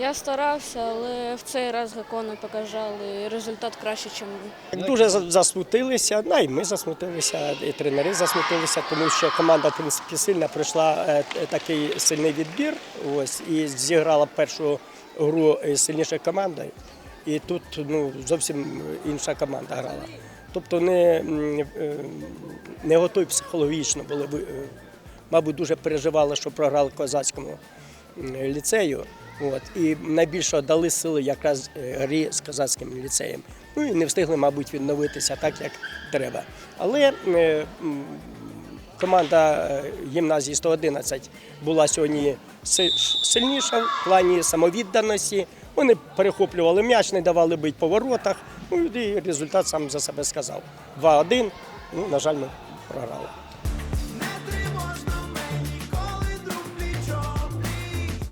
Я старався, але в цей раз Геко показали результат краще, ніж Дуже засмутилися, ну і ми засмутилися, і тренери засмутилися, тому що команда в принципі сильна пройшла е, такий сильний відбір. Ось і зіграла першу гру із сильнішою командою. І тут ну, зовсім інша команда грала. Тобто не, е, не готові психологічно були. е, Мабуть, дуже переживали, що програли козацькому ліцею. От, і найбільше дали сили якраз е, грі з козацьким ліцеєм. Ну і не встигли, мабуть, відновитися так, як треба. Але е, команда е, гімназії 111 була сьогодні сильніша в плані самовідданості. Вони перехоплювали м'яч, не давали бити по воротах. Ну і результат сам за себе сказав. 2-1. Ну, на жаль, ми програли.